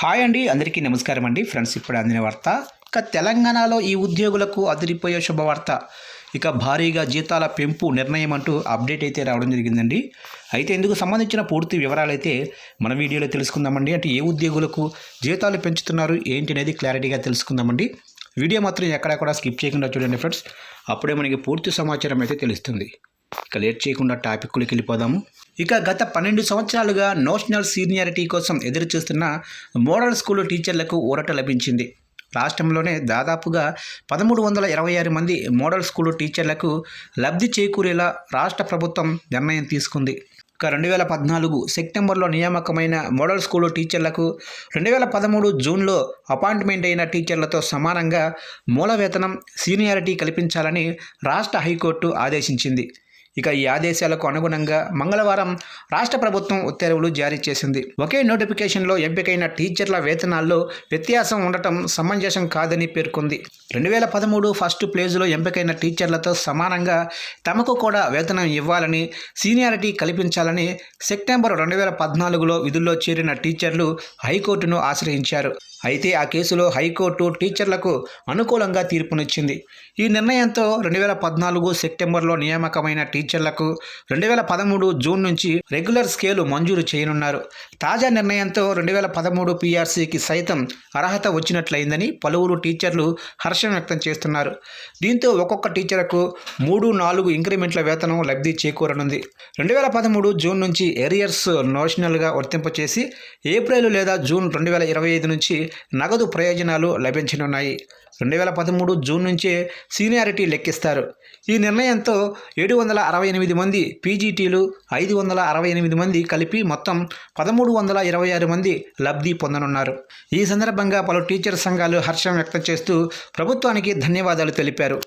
Hi అండి అందరికీ నమస్కారం అండి. ఫ్రెండ్స్ ఇప్పుడు అందిన వార్త. ఇక తెలంగాణలో ఈ ఉద్యోగులకు అదిరిపోయే శుభవార్త. ఇక భారీగా జీతాల పెంపు నిర్ణయం అంటూ అప్డేట్ అయితే రావడం జరిగిందండి. అయితే ఇందుకు సంబంధించిన పూర్తి వివరాలు అయితే మన వీడియోలో తెలుసుకుందామండి. అంటే ఏ ఉద్యోగులకు జీతాలు పెంచుతున్నారు ఏంటి అనేది క్లారిటీగా తెలుసుకుందామండి. వీడియో మాత్రం ఎక్కడెక్కడ స్కిప్ చేయకుండా చూడండి ఫ్రెండ్స్. అప్పుడే మనకి పూర్తి సమాచారం అయితే తెలుస్తుంది. ఇక లేట్ చేయకుండా టాపిక్లోకి వెళ్ళిపోదాము. ఇక గత పన్నెండు సంవత్సరాలుగా నేషనల్ సీనియారిటీ కోసం ఎదురు చూస్తున్న మోడల్ స్కూల్ టీచర్లకు ఊరట లభించింది. రాష్ట్రంలోనే దాదాపుగా పదమూడు వందల ఇరవై ఆరు మంది మోడల్ స్కూల్ టీచర్లకు లబ్ధి చేకూరేలా రాష్ట్ర ప్రభుత్వం నిర్ణయం తీసుకుంది. ఇక రెండు వేల పద్నాలుగు సెప్టెంబర్లో నియామకమైన మోడల్ స్కూల్ టీచర్లకు రెండు వేల పదమూడు జూన్లో అపాయింట్మెంట్ అయిన టీచర్లతో సమానంగా మూల వేతనం సీనియారిటీ కల్పించాలని రాష్ట్ర హైకోర్టు ఆదేశించింది. ఇక ఈ ఆదేశాలకు అనుగుణంగా మంగళవారం రాష్ట్ర ప్రభుత్వం ఉత్తర్వులు జారీ చేసింది. ఒకే నోటిఫికేషన్లో ఎంపికైన టీచర్ల వేతనాల్లో వ్యత్యాసం ఉండటం సమంజసం కాదని పేర్కొంది. రెండు వేల పదమూడు ఫస్ట్ ప్లేజ్లో ఎంపికైన టీచర్లతో సమానంగా తమకు కూడా వేతనం ఇవ్వాలని సీనియారిటీ కల్పించాలని సెప్టెంబర్ రెండు వేల పద్నాలుగులో విధుల్లో చేరిన టీచర్లు హైకోర్టును ఆశ్రయించారు. అయితే ఆ కేసులో హైకోర్టు టీచర్లకు అనుకూలంగా తీర్పునిచ్చింది. ఈ నిర్ణయంతో రెండు వేల పద్నాలుగు సెప్టెంబర్లో నియామకమైన టీచర్ టీచర్లకు రెండు వేల పదమూడు జూన్ నుంచి రెగ్యులర్ స్కేలు మంజూరు చేయనున్నారు. తాజా నిర్ణయంతో రెండు వేల పదమూడు పీఆర్సీకి సైతం అర్హత వచ్చినట్లయిందని పలువురు టీచర్లు హర్షం వ్యక్తం చేస్తున్నారు. దీంతో ఒక్కొక్క టీచర్కు మూడు నాలుగు ఇంక్రిమెంట్ల వేతనం లబ్ధి చేకూరనుంది. రెండు వేల పదమూడు జూన్ నుంచి ఏరియర్స్ నోషనల్గా వర్తింపచేసి ఏప్రిల్ లేదా జూన్ రెండు వేల ఇరవై ఐదు నుంచి నగదు ప్రయోజనాలు లభించనున్నాయి. రెండు వేల పదమూడు జూన్ నుంచే సీనియారిటీ లెక్కిస్తారు. ఈ నిర్ణయంతో ఏడు వందల అరవై ఎనిమిది మంది పీజీటీలు ఐదు వందల అరవై ఎనిమిది మంది కలిపి మొత్తం పదమూడు వందల ఇరవై ఆరు మంది లబ్ధి పొందనున్నారు. ఈ సందర్భంగా పలు టీచర్ సంఘాలు హర్షం వ్యక్తం చేస్తూ ప్రభుత్వానికి ధన్యవాదాలు తెలిపారు.